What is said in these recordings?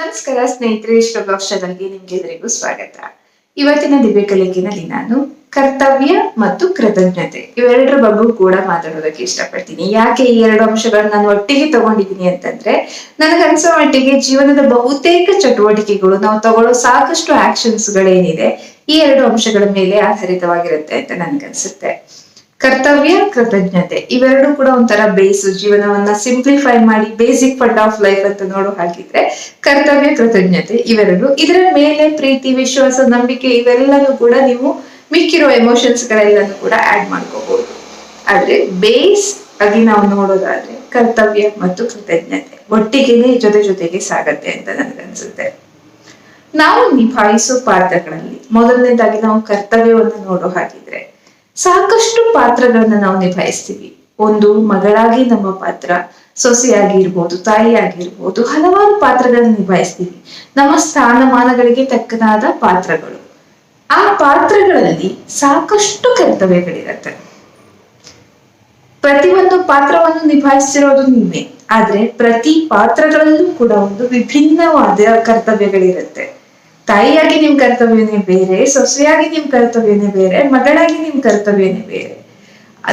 ನಮಸ್ಕಾರ, ಸ್ನೇಹಿತರೆ ಶ್ರಭಾಕ್ಷದಲ್ಲಿ ನಿಮ್ಗೆ ಎಲ್ರಿಗೂ ಸ್ವಾಗತ. ಇವತ್ತಿನ ದಿವ್ಯ ಕಲಿಕೆನಲ್ಲಿ ನಾನು ಕರ್ತವ್ಯ ಮತ್ತು ಕೃತಜ್ಞತೆ ಇವೆರಡರ ಬಗ್ಗೆ ಕೂಡ ಮಾತಾಡೋದಕ್ಕೆ ಇಷ್ಟಪಡ್ತೀನಿ. ಯಾಕೆ ಈ ಎರಡು ಅಂಶಗಳನ್ನ ನಾನು ಒಟ್ಟಿಗೆ ತಗೊಂಡಿದ್ದೀನಿ ಅಂತಂದ್ರೆ ನನಗನ್ಸೋ ಮಟ್ಟಿಗೆ ಜೀವನದ ಬಹುತೇಕ ಚಟುವಟಿಕೆಗಳು ನಾವು ತಗೊಳ್ಳೋ ಸಾಕಷ್ಟು ಆಕ್ಷನ್ಸ್ ಗಳೇನಿದೆ, ಈ ಎರಡು ಅಂಶಗಳ ಮೇಲೆ ಆಧಾರಿತವಾಗಿರುತ್ತೆ ಅಂತ ನನ್ಗನ್ಸುತ್ತೆ. ಕರ್ತವ್ಯ, ಕೃತಜ್ಞತೆ. ಇವೆರಡು ಕೂಡ ಒಂಥರ ಬೇಸು ಜೀವನವನ್ನ ಸಿಂಪ್ಲಿಫೈ ಮಾಡಿ ಬೇಸಿಕ್ ಫಂಡ್ ಆಫ್ ಲೈಫ್ ಅಂತ ನೋಡೋ ಹಾಗಿದ್ರೆ ಕರ್ತವ್ಯ, ಕೃತಜ್ಞತೆ ಇವೆರಡು. ಇದರ ಮೇಲೆ ಪ್ರೀತಿ, ವಿಶ್ವಾಸ, ನಂಬಿಕೆ ಇವೆಲ್ಲನೂ ಕೂಡ ನೀವು ಮಿಕ್ಕಿರೋ ಎಮೋಷನ್ಸ್ ಗಳೆಲ್ಲನೂ ಕೂಡ ಆಡ್ ಮಾಡ್ಕೋಬಹುದು ಆದ್ರೆ ಬೇಸ್ ಆಗಿ ನಾವು ನೋಡೋದಾದ್ರೆ ಕರ್ತವ್ಯ ಮತ್ತು ಕೃತಜ್ಞತೆ ಒಟ್ಟಿಗೆನೆ ಜೊತೆ ಜೊತೆಗೆ ಸಾಗತ್ತೆ ಅಂತ ನನ್ಗನ್ಸುತ್ತೆ ನಾವು ನಿಭಾಯಿಸೋ ಪಾತ್ರಗಳಲ್ಲಿ ಮೊದಲನೇದಾಗಿ ನಾವು ಕರ್ತವ್ಯವನ್ನು ನೋಡೋ ಹಾಗಿದ್ರೆ ಸಾಕಷ್ಟು ಪಾತ್ರಗಳನ್ನ ನಾವು ನಿಭಾಯಿಸ್ತೀವಿ. ಒಂದು ಮಗಳಾಗಿ ನಮ್ಮ ಪಾತ್ರ, ಸೊಸೆಯಾಗಿರ್ಬೋದು, ತಾಯಿಯಾಗಿರ್ಬೋದು, ಹಲವಾರು ಪಾತ್ರಗಳನ್ನ ನಿಭಾಯಿಸ್ತೀವಿ. ನಮ್ಮ ಸ್ಥಾನಮಾನಗಳಿಗೆ ತಕ್ಕನಾದ ಪಾತ್ರಗಳು. ಆ ಪಾತ್ರಗಳಲ್ಲಿ ಸಾಕಷ್ಟು ಕರ್ತವ್ಯಗಳಿರತ್ತೆ. ಒಂದು ಪಾತ್ರವನ್ನು ನಿಭಾಯಿಸಿರೋದು ನೀವೇ. ಆದ್ರೆ ಪ್ರತಿ ಪಾತ್ರಗಳಲ್ಲೂ ಕೂಡ ಒಂದು ವಿಭಿನ್ನವಾದ ಕರ್ತವ್ಯಗಳಿರುತ್ತೆ. ತಾಯಿಯಾಗಿ ನಿಮ್ ಕರ್ತವ್ಯನೇ ಬೇರೆ, ಸೊಸೆಯಾಗಿ ನಿಮ್ ಕರ್ತವ್ಯನೇ ಬೇರೆ, ಮಗಳಾಗಿ ನಿಮ್ ಕರ್ತವ್ಯನೇ ಬೇರೆ.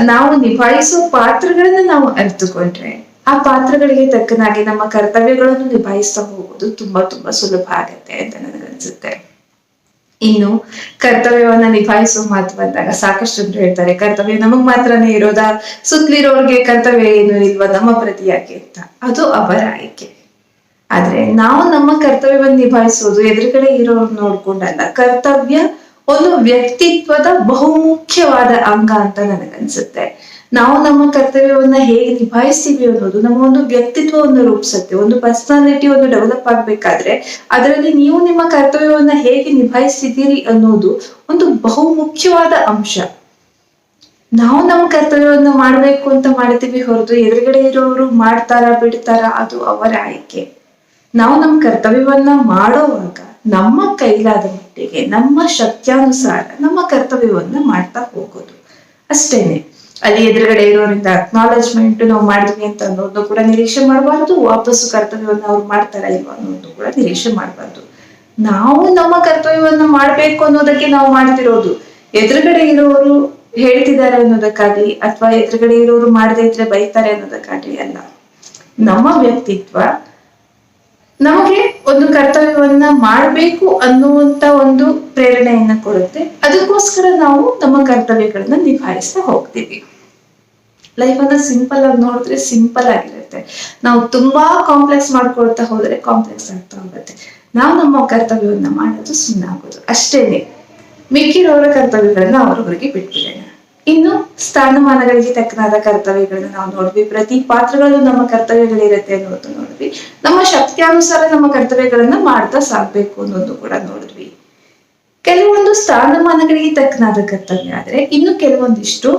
ನಾವು ನಿಭಾಯಿಸೋ ಪಾತ್ರಗಳನ್ನ ನಾವು ಅರಿತುಕೊಂಡ್ರೆ, ಆ ಪಾತ್ರಗಳಿಗೆ ತಕ್ಕನಾಗಿ ನಮ್ಮ ಕರ್ತವ್ಯಗಳನ್ನು ನಿಭಾಯಿಸ್ತಾ ಹೋಗೋದು ತುಂಬಾ ತುಂಬಾ ಸುಲಭ ಆಗತ್ತೆ ಅಂತ ನನಗನ್ಸುತ್ತೆ ಇನ್ನು ಕರ್ತವ್ಯವನ್ನ ನಿಭಾಯಿಸೋ ಮಾತು ಬಂದಾಗ ಸಾಕಷ್ಟು ಹೇಳ್ತಾರೆ, ಕರ್ತವ್ಯ ನಮಗ್ ಮಾತ್ರನೇ ಇರೋದಾ? ಸುತ್ತಲಿರೋರ್ಗೆ ಕರ್ತವ್ಯ ಏನು ಇಲ್ವಾ? ನಮ್ಮ ಪ್ರತಿಯಾಗಿ ಅಂತ. ಅದು ಅವರ ಆಯ್ಕೆ. ಆದ್ರೆ ನಾವು ನಮ್ಮ ಕರ್ತವ್ಯವನ್ನು ನಿಭಾಯಿಸೋದು, ಎದುರುಗಡೆ ಇರೋರು ನೋಡ್ಕೊಂಡಲ್ಲ. ಕರ್ತವ್ಯ ಒಂದು ವ್ಯಕ್ತಿತ್ವದ ಬಹುಮುಖ್ಯವಾದ ಅಂಗ ಅಂತ ನನಗನ್ಸುತ್ತೆ. ನಾವು ನಮ್ಮ ಕರ್ತವ್ಯವನ್ನ ಹೇಗೆ ನಿಭಾಯಿಸ್ತೀವಿ ಅನ್ನೋದು ನಮ್ಮ ಒಂದು ವ್ಯಕ್ತಿತ್ವವನ್ನು ರೂಪಿಸುತ್ತೆ. ಒಂದು ಪರ್ಸನಾಲಿಟಿ ಒಂದು ಡೆವಲಪ್ ಆಗ್ಬೇಕಾದ್ರೆ ಅದರಲ್ಲಿ ನೀವು ನಿಮ್ಮ ಕರ್ತವ್ಯವನ್ನ ಹೇಗೆ ನಿಭಾಯಿಸ್ತಿದ್ದೀರಿ ಅನ್ನೋದು ಒಂದು ಬಹುಮುಖ್ಯವಾದ ಅಂಶ. ನಾವು ನಮ್ಮ ಕರ್ತವ್ಯವನ್ನು ಮಾಡ್ಬೇಕು ಅಂತ ಮಾಡ್ತೀವಿ ಹೊರತು ಎದುರುಗಡೆ ಇರೋರು ಮಾಡ್ತಾರ ಬಿಡ್ತಾರ ಅದು ಅವರ ಆಯ್ಕೆ. ನಾವು ನಮ್ಮ ಕರ್ತವ್ಯವನ್ನ ಮಾಡೋವಾಗ ನಮ್ಮ ಕೈಲಾದ ಮಟ್ಟಿಗೆ, ನಮ್ಮ ಶಕ್ತ್ಯಾನುಸಾರ ನಮ್ಮ ಕರ್ತವ್ಯವನ್ನ ಮಾಡ್ತಾ ಹೋಗೋದು. ಅಷ್ಟೇನೆ. ಅಲ್ಲಿ ಎದುರುಗಡೆ ಇರೋರಿಂದ ಅಕ್ನಾಲೆಜ್ಮೆಂಟ್ ನಾವು ಮಾಡಿದ್ವಿ ಅಂತ ಅನ್ನೋದು ಕೂಡ ನಿರೀಕ್ಷೆ ಮಾಡಬಾರ್ದು, ವಾಪಸ್ಸು ಕರ್ತವ್ಯವನ್ನ ಅವ್ರು ಮಾಡ್ತಾರ ಇಲ್ವಾ ಅನ್ನೋದು ಕೂಡ ನಿರೀಕ್ಷೆ ಮಾಡಬಾರ್ದು. ನಾವು ನಮ್ಮ ಕರ್ತವ್ಯವನ್ನ ಮಾಡ್ಬೇಕು ಅನ್ನೋದಕ್ಕೆ ನಾವು ಮಾಡ್ತಿರೋದು. ಎದುರುಗಡೆ ಇರೋರು ಹೇಳ್ತಿದ್ದಾರೆ ಅನ್ನೋದಕ್ಕಾಗಿ ಅಥವಾ ಎದುರುಗಡೆ ಇರೋರು ಮಾಡದೇ ಇದ್ರೆ ಬೈತಾರೆ ಅನ್ನೋದಕ್ಕಾಗಿ ಅಲ್ಲ. ನಮ್ಮ ವ್ಯಕ್ತಿತ್ವ ನಮಗೆ ಒಂದು ಕರ್ತವ್ಯವನ್ನ ಮಾಡಬೇಕು ಅನ್ನುವಂತ ಒಂದು ಪ್ರೇರಣೆಯನ್ನ ಕೊಡುತ್ತೆ. ಅದಕ್ಕೋಸ್ಕರ ನಾವು ನಮ್ಮ ಕರ್ತವ್ಯಗಳನ್ನ ನಿಭಾಯಿಸ್ತಾ ಹೋಗ್ತೀವಿ. ಲೈಫ್ ಅನ್ನ ಸಿಂಪಲ್ ಆಗಿ ನೋಡಿದ್ರೆ ಸಿಂಪಲ್ ಆಗಿರುತ್ತೆ. ನಾವು ತುಂಬಾ ಕಾಂಪ್ಲೆಕ್ಸ್ ಮಾಡ್ಕೊಳ್ತಾ ಹೋದ್ರೆ ಕಾಂಪ್ಲೆಕ್ಸ್ ಆಗ್ತಾ ಹೋಗುತ್ತೆ ನಾವು ನಮ್ಮ ಕರ್ತವ್ಯವನ್ನ ಮಾಡೋದು ಸುಮ್ಮನೆ ಆಗೋದು ಅಷ್ಟೇನೆ. ಮಿಕ್ಕಿರೋರ ಕರ್ತವ್ಯಗಳನ್ನ ಅವ್ರವರಿಗೆ ಬಿಟ್ಬಿಡೋಣ. ಇನ್ನು ಸ್ಥಾನಮಾನಗಳಿಗೆ ತಕ್ಕನಾದ ಕರ್ತವ್ಯಗಳನ್ನ ನಾವು ನೋಡ್ವಿ ಪ್ರತಿ ಪಾತ್ರಗಳಲ್ಲೂ ನಮ್ಮ ಕರ್ತವ್ಯಗಳಿರುತ್ತೆ ಅನ್ನೋದು ನೋಡಿದ್ವಿ. ನಮ್ಮ ಶಕ್ತಿಯಾನುಸಾರ ನಮ್ಮ ಕರ್ತವ್ಯಗಳನ್ನ ಮಾಡ್ತಾ ಸಾಕ್ಬೇಕು ಅನ್ನೋದು ಕೂಡ ನೋಡಿದ್ವಿ. ಕೆಲವೊಂದು ಸ್ಥಾನಮಾನಗಳಿಗೆ ತಕ್ಕನಾದ ಕರ್ತವ್ಯ ಆದ್ರೆ ಇನ್ನು ಕೆಲವೊಂದಿಷ್ಟು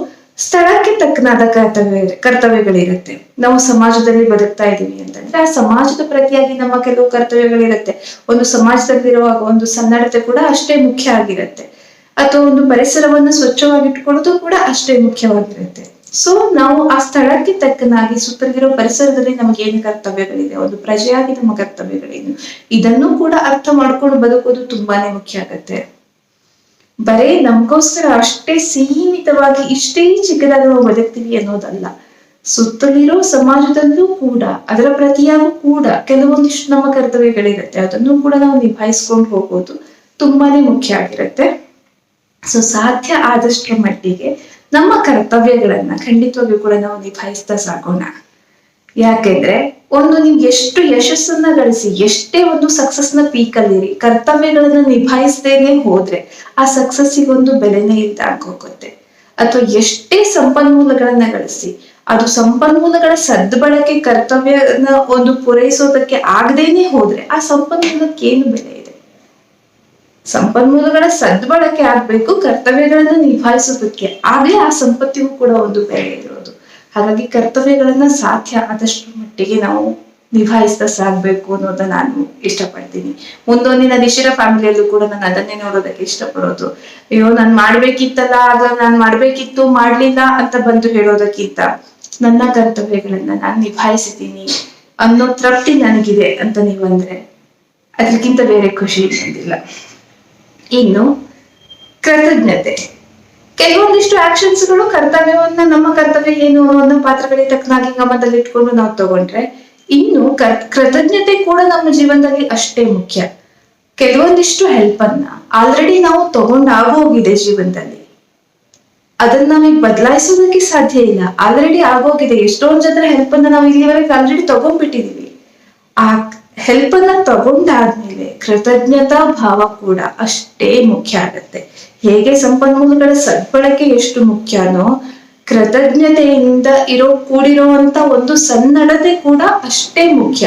ಸ್ಥಳಕ್ಕೆ ತಕ್ಕನಾದ ಕರ್ತವ್ಯ, ಕರ್ತವ್ಯಗಳಿರುತ್ತೆ. ನಾವು ಸಮಾಜದಲ್ಲಿ ಬದುಕ್ತಾ ಇದ್ದೀವಿ ಅಂತಂದ್ರೆ ಆ ಸಮಾಜದ ಪ್ರತಿಯಾಗಿ ನಮ್ಮ ಕೆಲವು ಕರ್ತವ್ಯಗಳಿರುತ್ತೆ. ಒಂದು ಸಮಾಜದಲ್ಲಿರುವಾಗ ಒಂದು ಸನ್ನಡತೆ ಕೂಡ ಅಷ್ಟೇ ಮುಖ್ಯ ಆಗಿರುತ್ತೆ. ಅಥವಾ ಒಂದು ಪರಿಸರವನ್ನು ಸ್ವಚ್ಛವಾಗಿಟ್ಟುಕೊಳ್ಳೋದು ಕೂಡ ಅಷ್ಟೇ ಮುಖ್ಯವಾಗಿರುತ್ತೆ ಸೊ ನಾವು ಆ ಸ್ಥಳಕ್ಕೆ ತಕ್ಕನಾಗಿ ಸುತ್ತಲಿರೋ ಪರಿಸರದಲ್ಲಿ ನಮಗೆ ಏನು ಕರ್ತವ್ಯಗಳಿದೆ? ಒಂದು ಪ್ರಜೆಯಾಗಿ ನಮ್ಮ ಕರ್ತವ್ಯಗಳೇನು? ಇದನ್ನು ಕೂಡ ಅರ್ಥ ಮಾಡ್ಕೊಂಡು ಬದುಕೋದು ತುಂಬಾನೇ ಮುಖ್ಯ ಆಗತ್ತೆ. ಬರೇ ನಮಗೋಸ್ಕರ ಅಷ್ಟೇ ಸೀಮಿತವಾಗಿ ಇಷ್ಟೇ ಚಿಕ್ಕದಾಗಿ ನಾವು ಬದುಕ್ತೀವಿ ಅನ್ನೋದಲ್ಲ. ಸುತ್ತಲಿರೋ ಸಮಾಜದಲ್ಲೂ ಕೂಡ, ಅದರ ಪ್ರತಿಯಾಗೂ ಕೂಡ ಕೆಲವೊಂದಿಷ್ಟು ನಮ್ಮ ಕರ್ತವ್ಯಗಳಿರುತ್ತೆ. ಅದನ್ನು ಕೂಡ ನಾವು ನಿಭಾಯಿಸ್ಕೊಂಡು ಹೋಗೋದು ತುಂಬಾನೇ ಮುಖ್ಯ ಆಗಿರುತ್ತೆ. ಸೊ ಸಾಧ್ಯ ಆದಷ್ಟರ ಮಟ್ಟಿಗೆ ನಮ್ಮ ಕರ್ತವ್ಯಗಳನ್ನ ಖಂಡಿತವಾಗಿಯೂ ಕೂಡ ನಾವು ನಿಭಾಯಿಸ್ತಾ ಸಾಗೋಣ. ಯಾಕೆಂದ್ರೆ ಒಂದು ನೀವು ಎಷ್ಟು ಯಶಸ್ಸನ್ನ ಗಳಿಸಿ, ಎಷ್ಟೇ ಒಂದು ಸಕ್ಸಸ್ನ ಪೀಕ್ ಅಲ್ಲಿರಿ ಕರ್ತವ್ಯಗಳನ್ನ ನಿಭಾಯಿಸದೇನೆ ಹೋದ್ರೆ ಆ ಸಕ್ಸಸ್ಸಿಗೆ ಒಂದು ಬೆಲೆನೇ ಇಲ್ದಾಗ ಆಗೋಗುತ್ತೆ. ಅಥವಾ ಎಷ್ಟೇ ಸಂಪನ್ಮೂಲಗಳನ್ನ ಗಳಿಸಿ, ಅದು ಸಂಪನ್ಮೂಲಗಳ ಸದ್ಬಳಕೆ ಕರ್ತವ್ಯನ ಒಂದು ಪೂರೈಸೋದಕ್ಕೆ ಆಗದೇನೆ ಹೋದ್ರೆ ಆ ಸಂಪನ್ಮೂಲಕ್ಕೆ ಏನು ಬೆಲೆ ಸಂಪನ್ಮೂಲಗಳ ಸದ್ಬಳಕೆ ಆಗ್ಬೇಕು, ಕರ್ತವ್ಯಗಳನ್ನ ನಿಭಾಯಿಸೋದಕ್ಕೆ ಆಗ್ಲೇ ಆ ಸಂಪತ್ತಿಗೂ ಕೂಡ ಒಂದು ಬೆಲೆ ಇರೋದು. ಹಾಗಾಗಿ ಕರ್ತವ್ಯಗಳನ್ನ ಸಾಧ್ಯ ಆದಷ್ಟು ಮಟ್ಟಿಗೆ ನಾವು ನಿಭಾಯಿಸ್ತಾ ಸಾಗ್ಬೇಕು ಅನ್ನೋದನ್ನ ನಾನು ಇಷ್ಟಪಡ್ತೀನಿ. ಮುಂದೊಂದಿನ ದಿಶಿರ ಫ್ಯಾಮಿಲಿಯಲ್ಲೂ ಕೂಡ ನಾನು ಅದನ್ನೇ ನೋಡೋದಕ್ಕೆ ಇಷ್ಟಪಡೋದು. ಅಯ್ಯೋ, ನಾನ್ ಮಾಡ್ಬೇಕಿತ್ತಲ್ಲ, ಆಗ ನಾನ್ ಮಾಡ್ಬೇಕಿತ್ತು, ಮಾಡ್ಲಿಲ್ಲ ಅಂತ ಬಂದು ಹೇಳೋದಕ್ಕಿಂತ ನನ್ನ ಕರ್ತವ್ಯಗಳನ್ನ ನಾನು ನಿಭಾಯಿಸಿದ್ದೀನಿ ಅನ್ನೋ ತೃಪ್ತಿ ನನಗಿದೆ ಅಂತ ನೀವಂದ್ರೆ ಅದಕ್ಕಿಂತ ಬೇರೆ ಖುಷಿ ಇನ್ನೊಂದಿಲ್ಲ ಇನ್ನು ಕೃತಜ್ಞತೆ ಕೆಲವೊಂದಿಷ್ಟು ಆಕ್ಷನ್ಸ್ಗಳು ಕರ್ತವ್ಯವನ್ನ, ನಮ್ಮ ಕರ್ತವ್ಯ ಏನು ಅನ್ನೋ ಪಾತ್ರಗಳಿಗೆ ತಕ್ಕನಾಗಿ ಗಮನದಲ್ಲಿ ಇಟ್ಕೊಂಡು ನಾವು ತಗೊಂಡ್ರೆ ಇನ್ನು ಕೃತಜ್ಞತೆ ಕೂಡ ನಮ್ಮ ಜೀವನದಲ್ಲಿ ಅಷ್ಟೇ ಮುಖ್ಯ. ಕೆಲವೊಂದಿಷ್ಟು ಹೆಲ್ಪ್ ಅನ್ನ ಆಲ್ರೆಡಿ ನಾವು ತಗೊಂಡಾಗೋಗಿದೆ ಜೀವನದಲ್ಲಿ. ಅದನ್ನ ನಾವೀಗ ಬದಲಾಯಿಸೋದಕ್ಕೆ ಸಾಧ್ಯ ಇಲ್ಲ. ಆಲ್ರೆಡಿ ಆಗೋಗಿದೆ. ಎಷ್ಟೊಂದ್ ಜನರ ಹೆಲ್ಪ್ ಅನ್ನ ನಾವು ಇಲ್ಲಿವರೆಗೆ ಆಲ್ರೆಡಿ ತಗೊಂಡ್ಬಿಟ್ಟಿದೀವಿ. ಆ ಹೆಲ್ಪ್ ಅನ್ನ ತಗೊಂಡಾದ್ಮೇಲೆ ಕೃತಜ್ಞತಾ ಭಾವ ಕೂಡ ಅಷ್ಟೇ ಮುಖ್ಯ ಆಗತ್ತೆ. ಹೇಗೆ ಸಂಪನ್ಮೂಲಗಳ ಸದ್ಬಳಕೆ ಎಷ್ಟು ಮುಖ್ಯನೋ ಕೃತಜ್ಞತೆಯಿಂದ ಇರೋ ಕೂಡಿರುವಂತ ಒಂದು ಸನ್ನಡತೆ ಕೂಡ ಅಷ್ಟೇ ಮುಖ್ಯ.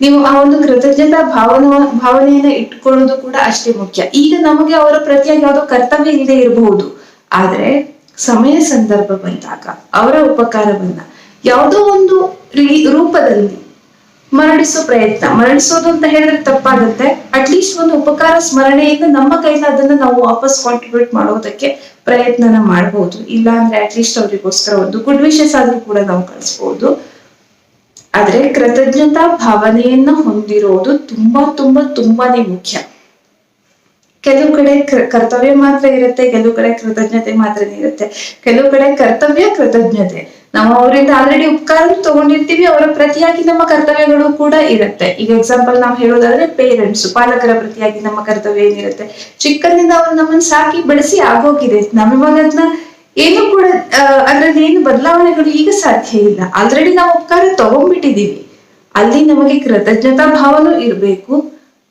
ನೀವು ಆ ಒಂದು ಕೃತಜ್ಞತಾ ಭಾವನ, ಭಾವನೆಯನ್ನ ಇಟ್ಕೊಳ್ಳೋದು ಕೂಡ ಅಷ್ಟೇ ಮುಖ್ಯ. ಈಗ ನಮಗೆ ಅವರ ಪ್ರತಿಯಾಗಿ ಯಾವುದೋ ಕರ್ತವ್ಯ ಇಲ್ಲದೆ ಇರಬಹುದು ಆದ್ರೆ ಸಮಯ ಸಂದರ್ಭ ಬಂದಾಗ, ಅವರ ಉಪಕಾರವನ್ನ ಯಾವುದೋ ಒಂದು ರೂಪದಲ್ಲಿ ಮರಳಿಸೋ ಪ್ರಯತ್ನ. ಮರಳಿಸೋದು ಅಂತ ಹೇಳಿದ್ರೆ ತಪ್ಪಾಗುತ್ತೆ. ಅಟ್ಲೀಸ್ಟ್ ಒಂದು ಉಪಕಾರ ಸ್ಮರಣೆಯಿಂದ ನಮ್ಮ ಕೈಲಿ ಅದನ್ನ ನಾವು ವಾಪಸ್ ಕಾಂಟ್ರಿಬ್ಯೂಟ್ ಮಾಡೋದಕ್ಕೆ ಪ್ರಯತ್ನನ ಮಾಡಬಹುದು ಇಲ್ಲ ಅಂದ್ರೆ ಅಟ್ಲೀಸ್ಟ್ ಅವರಿಗೋಸ್ಕರ ಒಂದು ಗುಡ್ ವಿಶಸ್ ಆದ್ರೂ ಕೂಡ ನಾವು ಕಳಿಸ್ಬೋದು. ಆದ್ರೆ ಕೃತಜ್ಞತಾ ಭಾವನೆಯನ್ನ ಹೊಂದಿರೋದು ತುಂಬಾ ತುಂಬಾ, ತುಂಬಾನೇ ಮುಖ್ಯ. ಕೆಲವು ಕಡೆ ಕರ್ತವ್ಯ ಮಾತ್ರ ಇರುತ್ತೆ, ಕೆಲವು ಕಡೆ ಕೃತಜ್ಞತೆ ಮಾತ್ರನೇ ಇರುತ್ತೆ. ಕೆಲವು ಕಡೆ ಕರ್ತವ್ಯ ಕೃತಜ್ಞತೆ. ನಾವು ಅವರಿಂದ ಆಲ್ರೆಡಿ ಉಪಕಾರ ತಗೊಂಡಿರ್ತೀವಿ, ಅವರ ಪ್ರತಿಯಾಗಿ ನಮ್ಮ ಕರ್ತವ್ಯಗಳು ಕೂಡ ಇರುತ್ತೆ. ಈಗ ಎಕ್ಸಾಂಪಲ್ ನಾವು ಹೇಳೋದಾದ್ರೆ ಪೇರೆಂಟ್ಸ್ ಪಾಲಕರ ಪ್ರತಿಯಾಗಿ ನಮ್ಮ ಕರ್ತವ್ಯ ಏನಿರುತ್ತೆ? ಚಿಕ್ಕಂದಿಂದ ಅವ್ರು ನಮ್ಮನ್ನ ಸಾಕಿ ಬೆಳೆಸಿ ಆಗೋಗಿದೆ. ನಮಿವಾಗ ಅದನ್ನ ಏನು ಕೂಡ ಅದ್ರಲ್ಲಿ ಏನು ಬದಲಾವಣೆಗಳು ಈಗ ಸಾಧ್ಯ ಇಲ್ಲ. ಆಲ್ರೆಡಿ ನಾವು ಉಪಕಾರ ತಗೊಂಡ್ಬಿಟ್ಟಿದೀವಿ ಅಲ್ಲಿ ನಮಗೆ ಕೃತಜ್ಞತಾ ಭಾವನೂ ಇರಬೇಕು.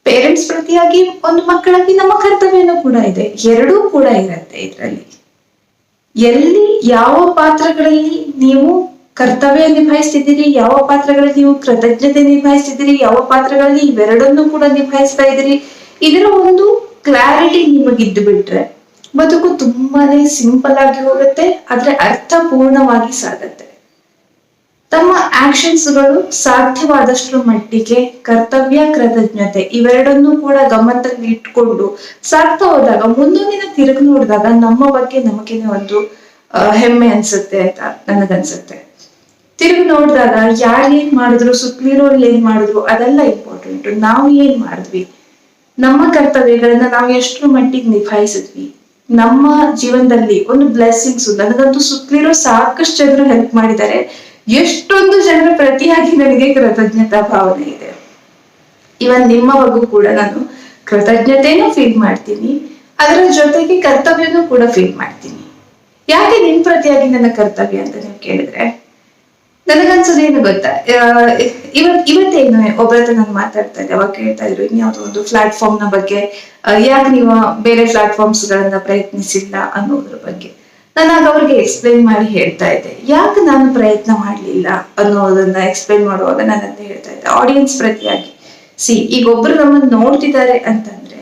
ಪೇರೆಂಟ್ಸ್ ಪ್ರತಿಯಾಗಿ ಒಂದು ಮಕ್ಕಳಾಗಿ ನಮ್ಮ ಕರ್ತವ್ಯನೂ ಕೂಡ ಇದೆ. ಎರಡೂ ಕೂಡ ಇರುತ್ತೆ ಇದರಲ್ಲಿ. ಎಲ್ಲಿ ಯಾವ ಪಾತ್ರಗಳಲ್ಲಿ ನೀವು ಕರ್ತವ್ಯ ನಿಭಾಯಿಸ್ತಿದ್ದೀರಿ, ಯಾವ ಪಾತ್ರಗಳಲ್ಲಿ ನೀವು ಕೃತಜ್ಞತೆ ನಿಭಾಯಿಸ್ತಿದ್ದೀರಿ, ಯಾವ ಪಾತ್ರಗಳಲ್ಲಿ ಇವೆರಡನ್ನೂ ಕೂಡ ನಿಭಾಯಿಸ್ತಾ ಇದ್ದೀರಿ, ಇದರ ಒಂದು ಕ್ಲಾರಿಟಿ ನಿಮಗಿದ್ದು ಬಿಟ್ರೆ ಬದುಕು ತುಂಬಾನೇ ಸಿಂಪಲ್ ಆಗಿ ಹೋಗುತ್ತೆ, ಆದ್ರೆ ಅರ್ಥಪೂರ್ಣವಾಗಿ ಸಾಗತ್ತೆ. ತಮ್ಮ ಆಕ್ಷನ್ಸ್ಗಳು ಸಾಧ್ಯವಾದಷ್ಟು ಮಟ್ಟಿಗೆ ಕರ್ತವ್ಯ ಕೃತಜ್ಞತೆ ಇವೆರಡನ್ನೂ ಕೂಡ ಗಮನದಲ್ಲಿ ಇಟ್ಕೊಂಡು ಸಾಕ್ತಾ ಹೋದಾಗ, ಮುಂದೊಂದಿನ ತಿರುಗಿ ನೋಡಿದಾಗ ನಮ್ಮ ಬಗ್ಗೆ ನಮಗೇನೆ ಒಂದು ಹೆಮ್ಮೆ ಅನ್ಸುತ್ತೆ ಅಂತ ನನಗನ್ಸುತ್ತೆ. ತಿರುಗಿ ನೋಡಿದಾಗ ಯಾರು ಏನ್ ಮಾಡಿದ್ರು ಸುತ್ತಲಿರೋರು ಏನ್ ಮಾಡಿದ್ರು, ಅದೆಲ್ಲ ಇಂಪಾರ್ಟೆಂಟ್ ನಾವು ಏನ್ ಮಾಡಿದ್ವಿ? ನಮ್ಮ ಕರ್ತವ್ಯಗಳನ್ನ ನಾವು ಎಷ್ಟು ಮಟ್ಟಿಗೆ ನಿಭಾಯಿಸಿದ್ವಿ? ನಮ್ಮ ಜೀವನದಲ್ಲಿ ಒಂದು ಬ್ಲೆಸ್ಸಿಂಗ್ಸ್ ನನಗಂತೂ ಸುತ್ತಲಿರೋ ಸಾಕಷ್ಟು ಜನರು ಹೆಲ್ಪ್ ಮಾಡಿದ್ದಾರೆ. ಎಷ್ಟೊಂದು ಜನರ ಪ್ರತಿಯಾಗಿ ನನಗೆ ಕೃತಜ್ಞತಾ ಭಾವನೆ ಇದೆ. ಇವನ್ ನಿಮ್ಮ ಬಗ್ಗೆ ಕೂಡ ನಾನು ಕೃತಜ್ಞತೆನೂ ಫೀಲ್ ಮಾಡ್ತೀನಿ. ಅದರ ಜೊತೆಗೆ ಕರ್ತವ್ಯನೂ ಕೂಡ ಫೀಲ್ ಮಾಡ್ತೀನಿ. ಯಾಕೆ ನಿಮ್ ಪ್ರತಿಯಾಗಿ ನನ್ನ ಕರ್ತವ್ಯ ಅಂತ ನೀವು ಕೇಳಿದ್ರೆ? ನನಗನ್ಸೋದು ಏನು ಗೊತ್ತಾ? ಇವತ್, ಇವತ್ತೇನು ಒಬ್ಬರ ಹತ್ರ ನಾನು ಮಾತಾಡ್ತಾ ಇದ್ದೆ. ಅವಾಗ ಕೇಳ್ತಾ ಇದ್ರು, ಇನ್ಯಾವುದೋ ಒಂದು ಪ್ಲಾಟ್ಫಾರ್ಮ್ನ ಬಗ್ಗೆ ಯಾಕೆ ನೀವು ಬೇರೆ ಪ್ಲಾಟ್ಫಾರ್ಮ್ಸ್ ಗಳನ್ನ ಪ್ರಯತ್ನಿಸಿಲ್ಲ ಅನ್ನೋದ್ರ ಬಗ್ಗೆ. ನಾನು ಅದು ಅವ್ರಿಗೆ ಎಕ್ಸ್ಪ್ಲೈನ್ ಮಾಡಿ ಹೇಳ್ತಾ ಇದ್ದೆ. ಯಾಕೆ ನಾನು ಪ್ರಯತ್ನ ಮಾಡಲಿಲ್ಲ ಅನ್ನೋದನ್ನ ಎಕ್ಸ್ಪ್ಲೈನ್ ಮಾಡುವಾಗ ನಾನು ಅಂತ ಹೇಳ್ತಾ ಇದ್ದೆ. ಆಡಿಯನ್ಸ್ ಪ್ರತಿಯಾಗಿ. ಸಿ ಈಗ ಒಬ್ರು ನಮ್ಮನ್ನ ನೋಡ್ತಿದ್ದಾರೆ ಅಂತಂದ್ರೆ,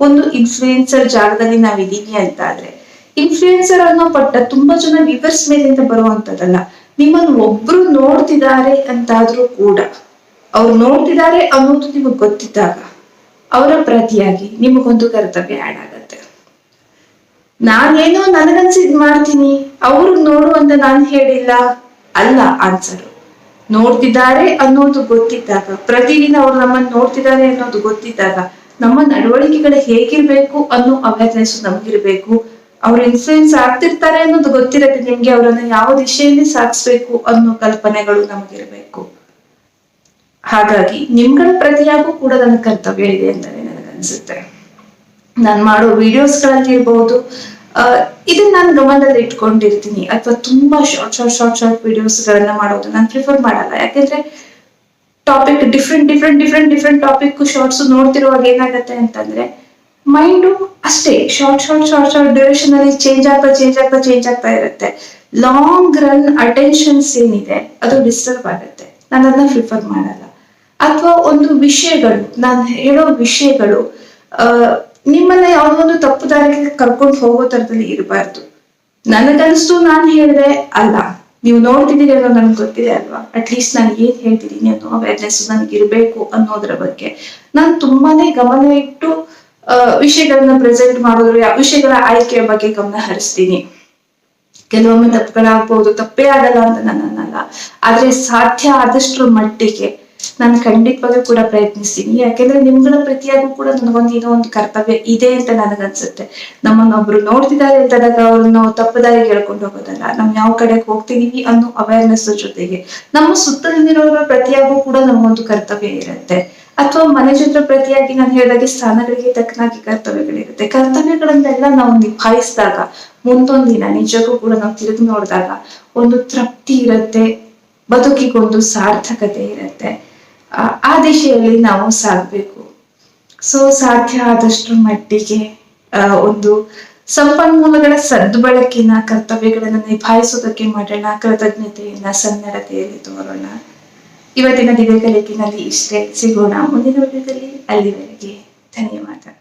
ಒಂದು ಇನ್ಫ್ಲೂಯೆನ್ಸರ್ ಜಾಗದಲ್ಲಿ ನಾವ್ ಇದ್ದೀನಿ ಅಂತ ಆದ್ರೆ ಇನ್ಫ್ಲೂಯೆನ್ಸರ್ ಅನ್ನೋ ಪಟ್ಟ ತುಂಬಾ ಜನ ವಿವರ್ಸ್ ಮೇಲಿಂದ ಬರುವಂತದಲ್ಲ ನಿಮ್ಮನ್ನು ಒಬ್ರು ನೋಡ್ತಿದ್ದಾರೆ ಅಂತಾದ್ರೂ ಕೂಡ, ಅವ್ರು ನೋಡ್ತಿದ್ದಾರೆ ಅನ್ನೋದು ನಿಮಗೆ ಗೊತ್ತಿದ್ದಾಗ, ಅವರ ಪ್ರತಿಯಾಗಿ ನಿಮಗೊಂದು ಕರ್ತವ್ಯ ಆಡ್ ಆಗತ್ತೆ. ನಾನೇನೋ ನನಗನ್ಸಿದ್ ಮಾಡ್ತೀನಿ? ಅವ್ರು ನೋಡು ಅಂತ ನಾನ್ ಹೇಳಿಲ್ಲ. ಅಲ್ಲ, ಆನ್ಸರ್. ನೋಡ್ತಿದ್ದಾರೆ ಅನ್ನೋದು ಗೊತ್ತಿದ್ದಾಗ, ಪ್ರತಿದಿನ ಅವ್ರು ನಮ್ಮನ್ನ ನೋಡ್ತಿದ್ದಾರೆ ಅನ್ನೋದು ಗೊತ್ತಿದ್ದಾಗ, ನಮ್ಮ ನಡವಳಿಕೆಗಳು ಹೇಗಿರ್ಬೇಕು ಅನ್ನೋ ಅವೇರ್ನೆಸ್ ನಮ್ಗಿರ್ಬೇಕು. ಅವ್ರು ಇನ್ಫ್ಲೂಯೆನ್ಸ್ ಆಗ್ತಿರ್ತಾರೆ ಅನ್ನೋದು ಗೊತ್ತಿರತ್ತೆ ನಿಮ್ಗೆ, ಅವರನ್ನ ಯಾವ ದಿಶೆಯಲ್ಲಿ ಸಾಗಿಸ್ಬೇಕು ಅನ್ನೋ ಕಲ್ಪನೆಗಳು ನಮ್ಗಿರ್ಬೇಕು. ಹಾಗಾಗಿ, ನಿಮ್ಗಳ ಪ್ರತಿಯಾಗೂ ಕೂಡ ನನ್ನ ಕರ್ತವ್ಯ ಇದೆ ಅಂತಾನೆ ನನಗನ್ಸುತ್ತೆ. ನಾನು ಮಾಡೋ ವಿಡಿಯೋಸ್ಗಳಲ್ಲಿ ಇರ್ಬೋದು. ಆ, ಇದನ್ನ ನಾನು ಗಮನದಲ್ಲಿ ಇಟ್ಕೊಂಡಿರ್ತೀನಿ. ಅಥವಾ ತುಂಬಾ short short short short videos ಗಳನ್ನ ಮಾಡೋದು ನಾನು ಪ್ರಿಫರ್ ಮಾಡಲ್ಲ. ಯಾಕೆಂದ್ರೆ topic different different different different topic shorts ನೋಡ್ತಿರುವಾಗ ಏನಾಗತ್ತೆ ಅಂತಂದ್ರೆ ಮೈಂಡು ಅಷ್ಟೇ. Short short short short duration ಅಲ್ಲಿ ಚೇಂಜ್ ಆಗ್ತಾ ಚೇಂಜ್ ಆಗ್ತಾ ಚೇಂಜ್ ಆಗ್ತಾ ಇರುತ್ತೆ. ಲಾಂಗ್ ರನ್ ಅಟೆನ್ಷನ್ಸ್ ಏನಿದೆ ಅದು ಡಿಸ್ಟರ್ಬ್ ಆಗುತ್ತೆ. ನಾನು ಅದನ್ನ ಪ್ರಿಫರ್ ಮಾಡಲ್ಲ. ಅಥವಾ ಒಂದು ವಿಷಯಗಳು ನಾನು ಹೇಳೋ ವಿಷಯಗಳು ನಿಮ್ಮನ್ನ ಯಾವುದೋ ಒಂದು ತಪ್ಪು ದಾರಿಗೆ ಕರ್ಕೊಂಡು ಹೋಗೋ ತರದಲ್ಲಿ ಇರಬಾರ್ದು. ನನಗನ್ಸ್ತು ನಾನು ಹೇಳಿದೆ ಅಲ್ಲ. ನೀವು ನೋಡ್ತಿದ್ದೀರಿ ಅನ್ನೋ ನನ್ಗೆ ಗೊತ್ತಿದೆ ಅಲ್ವಾ? ಅಟ್ಲೀಸ್ಟ್ ನಾನು ಏನ್ ಹೇಳ್ತಿದ್ದೀನಿ ಅನ್ನೋ ಅವೇರ್ನೆಸ್ ನನಗೆ ಇರಬೇಕು ಅನ್ನೋದ್ರ ಬಗ್ಗೆ. ನಾನು ತುಂಬಾನೇ ಗಮನ ಇಟ್ಟು ವಿಷಯಗಳನ್ನ ಪ್ರೆಸೆಂಟ್ ಮಾಡೋದ್ರ ವಿಷಯಗಳ ಆಯ್ಕೆಯ ಬಗ್ಗೆ ಗಮನ ಹರಿಸ್ತೀನಿ. ಕೆಲವೊಮ್ಮೆ ತಪ್ಪುಗಳಾಗ್ಬಹುದು ತಪ್ಪೇ ಆಗಲ್ಲ ಅಂತ ನಾನು ಅನ್ನಲ್ಲ ಆದ್ರೆ ಸಾಧ್ಯ ಆದಷ್ಟರ ಮಟ್ಟಿಗೆ ನಾನು ಖಂಡಿತವಾಗ್ಲೂ ಕೂಡ ಪ್ರಯತ್ನಿಸ್ತೀನಿ. ಯಾಕೆಂದ್ರೆ ನಿಮ್ಗಳ ಪ್ರತಿಯಾಗೂ ಕೂಡ ನನಗೊಂದು ಏನೋ ಒಂದು ಕರ್ತವ್ಯ ಇದೆ ಅಂತ ನನಗನ್ಸುತ್ತೆ. ನಮ್ಮನ್ನೊಬ್ರು ನೋಡ್ತಿದ್ದಾರೆ ಅಂತದಾಗ ಅವ್ರನ್ನ ನಾವು ತಪ್ಪು ದಾರಿಗೆ ಹೇಳ್ಕೊಂಡು ಹೋಗೋದಲ್ಲ. ನಾವ್ ಯಾವ ಕಡೆಗೆ ಹೋಗ್ತಿದೀವಿ ಅನ್ನೋ ಅವೇರ್ನೆಸ್ ಜೊತೆಗೆ. ನಮ್ಮ ಸುತ್ತಲಿನವರ ಪ್ರತಿಯಾಗೂ ಕೂಡ ನಮಗೊಂದು ಕರ್ತವ್ಯ ಇರುತ್ತೆ. ಅಥವಾ ಮನೆ ಜೊತೆ ಪ್ರತಿಯಾಗಿ ನಾನು ಹೇಳಿದಾಗೆ ಸ್ಥಾನಗಳಿಗೆ ತಕ್ಕನಾಗಿ ಕರ್ತವ್ಯಗಳಿರುತ್ತೆ. ಕರ್ತವ್ಯಗಳನ್ನೆಲ್ಲ ನಾವು ನಿಭಾಯಿಸಿದಾಗ ದಿನ ನಿಜಕ್ಕೂ ಕೂಡ ನಾವು ತಿರುಗಿ ನೋಡಿದಾಗ ಒಂದು ತೃಪ್ತಿ ಇರುತ್ತೆ, ಬದುಕಿಗೊಂದು ಸಾರ್ಥಕತೆ ಇರುತ್ತೆ. ಆ ದಿಶೆಯಲ್ಲಿ ನಾವು ಸಾಗಬೇಕು. ಸೊ, ಸಾಧ್ಯ ಆದಷ್ಟು ಮಟ್ಟಿಗೆ ಒಂದು ಸಂಪನ್ಮೂಲಗಳ ಸದ್ಬಳಕೆನ, ಕರ್ತವ್ಯಗಳನ್ನು ನಿಭಾಯಿಸೋದಕ್ಕೆ ಮಾಡೋಣ, ಕೃತಜ್ಞತೆಯನ್ನ, ಸನ್ನಡತೆಯಲ್ಲಿ ತೋರೋಣ. ಇವತ್ತಿನ ದಿವ್ಯ ಕಲಿಕಿನಲ್ಲಿ ಇಷ್ಟೇ. ಸಿಗೋಣ ಮುಂದಿನ ವಿಡಿಯೋದಲ್ಲಿ. ಅಲ್ಲಿವರೆಗೆ ಧನ್ಯವಾದ.